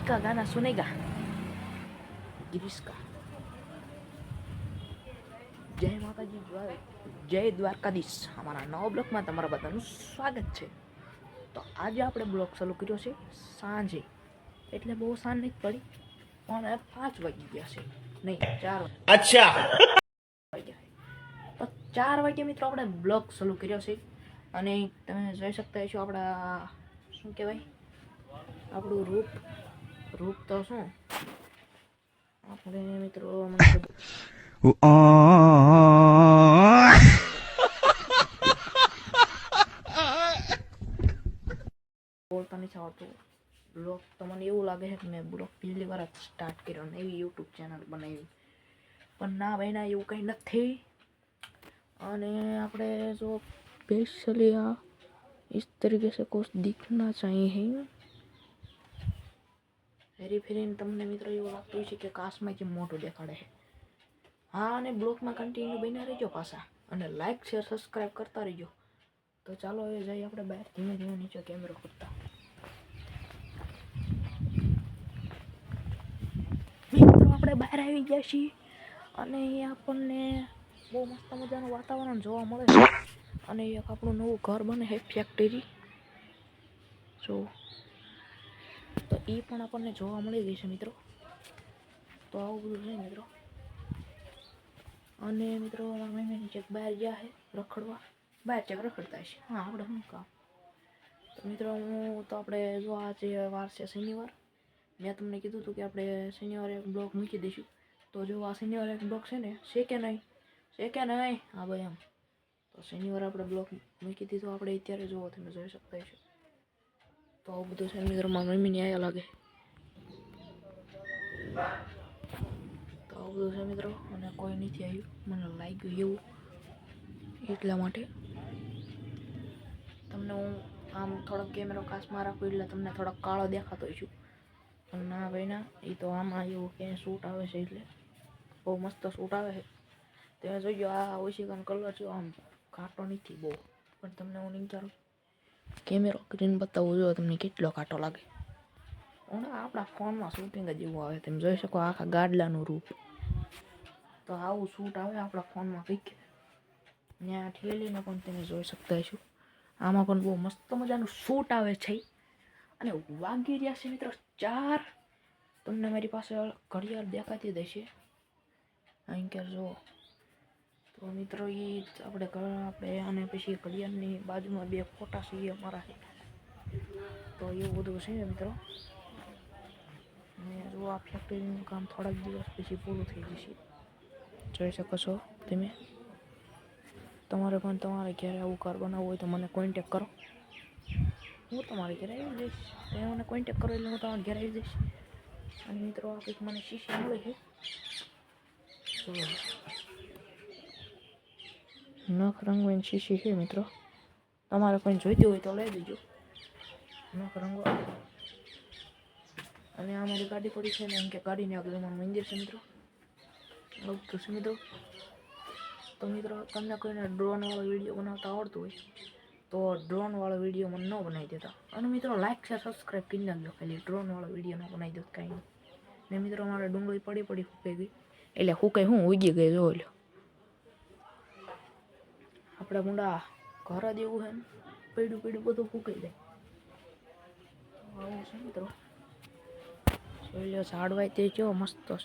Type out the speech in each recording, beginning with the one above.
का गाना सुनेगा गिरीश का જય માતાજી જય જય દ્વારકાધીશ અમારા નવા બ્લોકમાં તમારા બધાનું સ્વાગત છે તો આજે આપણે બ્લોક ચાલુ કર્યો છે સાંજે એટલે બહુ સાંજ નહીં પડી પણ પાંચ વાગી ગયા છે નહીં ચાર अच्छा વાગ્યા તો ચાર વાગે મિત્રો આપણે બ્લોગ ચાલુ કર્યો છે અને તમે જોઈ શકતા છો આપણા શું કહેવાય આપણું રૂપ રૂપ તો શું આપણે મિત્રો મને તો બોલતા નથી આવડતું બ્લોગ તો મને એવું લાગે છે કે મેં બ્લોગ પહેલી વાર જ સ્ટાર્ટ કર્યો ને એવી યુટ્યુબ ચેનલ બનાવી પણ ના ભાઈ ના એવું કંઈ નથી અને આપણે જો સ્પેશલી આ इस तरीके से कुछ दिखना चाहिए ફેરી ફેરીને તમને મિત્રો એવું લાગતું છે કે કાશમાં કેમ મોટું દેખાડે છે. હા, અને બ્લોકમાં કન્ટિન્યુ બન્યા રહેજો પાછા. અને લાઇક શેર સબસ્ક્રાઈબ કરતા રહેજો. તો ચાલો હવે જઈએ આપણે બહાર ધીમે ધીમે નીચે કેમેરો કરતા મિત્રો, આપણે બહાર આવી ગયા છીએ. અને અહીંયા આપણને બહુ મસ્ત મજાનું વાતાવરણ જોવા મળે છે. અને એક આપણું નવું ઘર બને છે ફેક્ટરી જો. તો એ પણ આપણને જોવા મળી ગઈ છે મિત્રો. તો આવું બધું છે મિત્રો. અને મિત્રો મારા મમ્મી ચેક બહાર ગયા છે રખડવા. બહાર ચેક રખડતા છે હા, આપણે શું કામ? તો મિત્રો, હું તો આપણે જો આજે વાર છે શનિવાર, મેં તમને કીધું હતું કે આપણે શનિવારે એક બ્લોગ મૂકી દઈશું. તો જો આ શનિવારે એક બ્લોગ છે ને, છે કે નહીં? છે કે નહીં? હા, ભાઈ, એમ. તો શનિવારે આપણે બ્લોગ મૂકી દીધો. આપણે અત્યારે જોવો, તમે જોઈ શકતા છો તો બધું છે મિત્રો મારા મમ્મીને આવ્યા લાગે તો આવું બધું છે મિત્રો અને કોઈ નથી આવ્યું મને લાગ્યું એવું એટલા માટે તમને હું આમ થોડોક કેમેરો કાચમાં રાખું એટલે તમને થોડોક કાળો દેખાતો છું પણ ના ભાઈ ના એ તો આમાં એવું કે શૂટ આવે છે એટલે બહુ મસ્ત શૂટ આવે છે તમે જોઈજો આ ઓશિકાનો કલર છે આમ કાટો નથી બહુ પણ તમને હું વિચારું કેમેરો કરીને બતાવવું જોઈએ તમને કેટલો કાંટો લાગે. આપણા ફોનમાં શૂટિંગ જ એવું આવે તમે જોઈ શકો આખા ગાડલાનું રૂપ. તો આવું શૂટ આવે આપણા ફોનમાં કંઈક. ત્યાં ઠેલીને પણ તમે જોઈ શકતા હશો. આમાં પણ બહુ મસ્ત મજાનું શૂટ આવે છે. અને વાગી રહ્યા છે મિત્રો ચાર. તમને મારી પાસે ઘડિયાળ દેખાતી દેશે અહીં કે જો તો મિત્રો એ જ આપણે ઘર આપણે અને પછી ઘડિયાળની બાજુમાં બે ફોટા છે એ અમારા છે. તો એવું બધું છે મિત્રો. અને જો આ ફેક્ટરીનું કામ થોડાક દિવસ પછી પૂરું થઈ જશે. જોઈ શકો છો તમે. તમારે પણ તમારે ઘરે આવું કાર બનાવવું હોય તો મને કોન્ટેક કરો. હું તમારે ઘરે આવી જઈશ. તમે મને કોન્ટેક કરો એટલે હું તમારા ઘરે આવી જઈશ. અને મિત્રો, આ કંઈક મને શીશી મળે છે. તો નખ રંગવાની શીશી છે મિત્રો? તમારે કોઈ જોઈતી હોય તો લઈ દેજો. નખ રંગો અને આ મારી ગાડી પડી છે ને, એમ કે ગાડીની આગળ મારું મંદિર છે મિત્રો. આવું તો છે મિત્રો. તો મિત્રો, તમને કોઈને ડ્રોન વાળો વીડિયો બનાવતા આવડતું હોય, તો ડ્રોનવાળો વીડિયો મને ન બનાવી દેતા. અને મિત્રો લાઈક છે સબસ્ક્રાઈબ કરી નાખજો. ખાલી ડ્રોનવાળો વીડિયો ન બનાવી દો કાંઈ નહીં. ને મિત્રો, મારે ડુંગળી પડી પડી ફૂકાઈ ગઈ. એટલે ફૂકાઈ હું ઉગી ગઈ જો લો. આપણે મુંડા ઘર જ એવું છે પીડું પીડું બધું ફૂંકાઈ જાય. આવું છે મિત્રો. જોઈ લો ઝાડવાય તે કેવો મસ્ત છે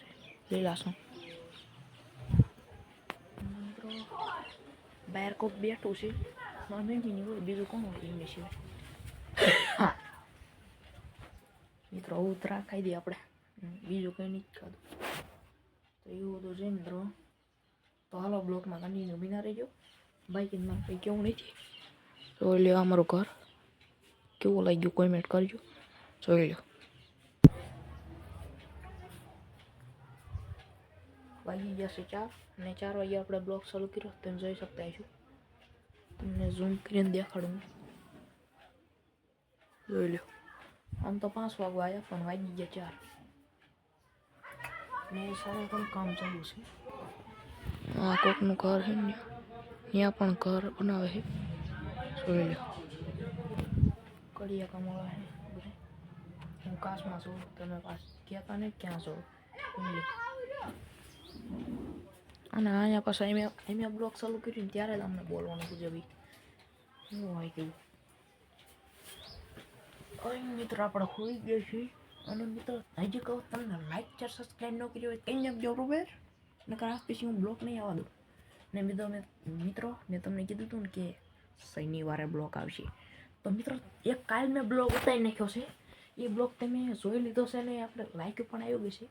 લીલાસમ મિત્રો, બહાર કોક બેઠું છે, મારા નહીં હોય, બીજું કોણ હોય એમની સિવાય? મિત્રો ઉતરા ખાઈ દઈએ આપણે. બીજું કંઈ નહીં ખાધું. તો એવું બધું છે મિત્રો. તો હાલો બ્લોકમાં કન્ટિન્યુ બિના રહેજો. બાઇકિંગમાં કંઈ કેવું નથી. જોઈ લ્યો અમારું ઘર. કેવું લાગ્યું? કોમેન્ટ કરજો. જોઈ લો વાગી જશે ચાર અને ચાર વાગે આપણે બ્લોક ચાલુ કર્યો. તમે જોઈ શકતા છો તમને ઝૂમ કરીને દેખાડું. જોઈ લો આમ તો પાંચ વાગવા આવ્યા, પણ વાગી ગયા ચાર. ને સારું પણ કામ ચાલુ છે. આ કોકનું ઘર છે ને ત્યાં પણ ઘર બનાવે છે. જોઈ લો. કડિયા કમાવા છે હું કાશમાં છું, તમે પાસ કહેતા નહીં ક્યાં છો. અને અહીંયા પાછા એમ એમ બ્લોગ ચાલુ કર્યું ત્યારે જ અમને બોલવાનું ભાઈ શું હોય કેવું કઈ મિત્ર, આપણે હોઈ ગયા છીએ. અને મિત્રો, હજી કહું તમને લાઈક ચાર સબસ્ક્રાઈબ ન કર્યો હોય કઈ નાખજો બરોબર? નકર આ પછી હું બ્લોક નહીં આવવા દઉં. ને મિત્રો મેં મિત્રો, મેં તમને કીધું હતું ને કે શનિવારે બ્લોક આવશે. તો મિત્રો, એક કાલ મેં બ્લોગ ઉતારી નાખ્યો છે. એ બ્લોગ તમે જોઈ લીધો છે ને આપણે લાઈક પણ આવ્યો ગઈ છે.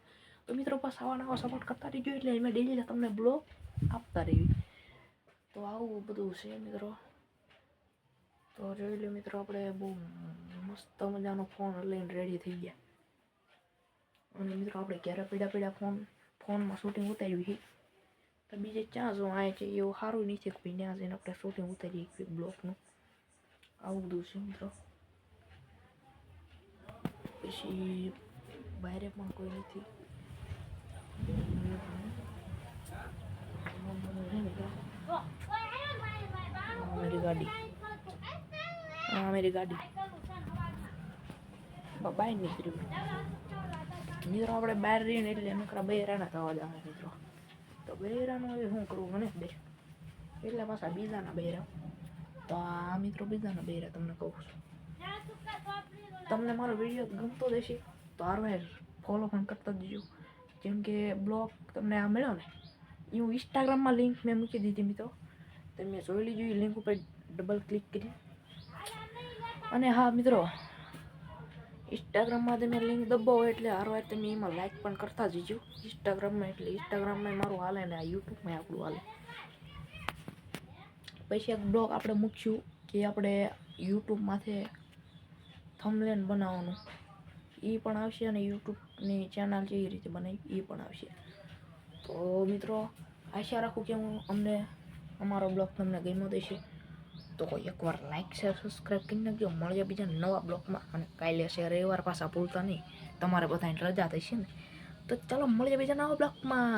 તો મિત્રો, બસ આવા નવા સપોર્ટ કરતા રહીજો એટલે મેં ડેલી તમને બ્લોગ આપતા રહી તો આવું બધું છે મિત્રો. તો જોઈ લો મિત્રો, આપણે બહુ મસ્ત મજાનો ફોન લઈને રેડી થઈ ગયા. અને મિત્રો, આપણે ક્યારે પીડા પીડા ફોન ફોનમાં શૂટિંગ ઉતાર્યું છે. તો બીજે ક્યાં જો આ છે એવું સારું નહીં છે કે ભાઈ ત્યાં જઈને આપણે શૂટિંગ ઉતારીએ ક્વિક બ્લોકનું આવું બધું છે મિત્રો પછી બહારે પણ કોઈ નથી ગાડી આ મારી ગાડી બ- બહાર નીકળ્યું મિત્રો આપણે બહાર રહીને એટલે નકરા બૈરાના થવા આવે મિત્રો તો બૈરાનું હવે શું કરવું મને બે એટલે પાછા બીજાના બૈરા. તો આ મિત્રો બીજાના બૈરા તમને કહું છું. તમને મારો વીડિયો ગમતો દેશે તો આરવાય ફોલો પણ કરતા દેજો જેમ કે બ્લોગ તમને આ મળ્યો ને, એ હું ઇન્સ્ટાગ્રામમાં લિંક મેં મૂકી દીધી મિત્રો. તમે જોઈ લીજો, એ લિંક ઉપર ડબલ ક્લિક કરી. અને હા મિત્રો ઇન્સ્ટાગ્રામમાં તમે લિંક દબાવો એટલે હારવાર તમે એમાં લાઇક પણ કરતા જજો. ઇન્સ્ટાગ્રામમાં એટલે ઇન્સ્ટાગ્રામમાં મારું હાલે ને આ યુટ્યુબમાં આપણું હાલે. પછી એક બ્લોગ આપણે મૂકશું કે આપણે યુટ્યુબમાંથી થમલેન બનાવવાનું. એ પણ આવશે અને યુટ્યુબની ચેનલ જે રીતે બનાવી એ પણ આવશે. તો મિત્રો, આશા રાખું કે હું અમને અમારો બ્લોગ તમને ગમ્યો દેશે તો એકવાર લાઈક શેર સબસ્ક્રાઈબ કરી નાખજો. મળીએ બીજા નવા બ્લોગમાં અને કાલે છે રવિવાર, પાછા ભૂલતા નહીં. તમારે બધાને રજા થશે ને? તો ચાલો, મળીએ બીજા નવા બ્લોગમાં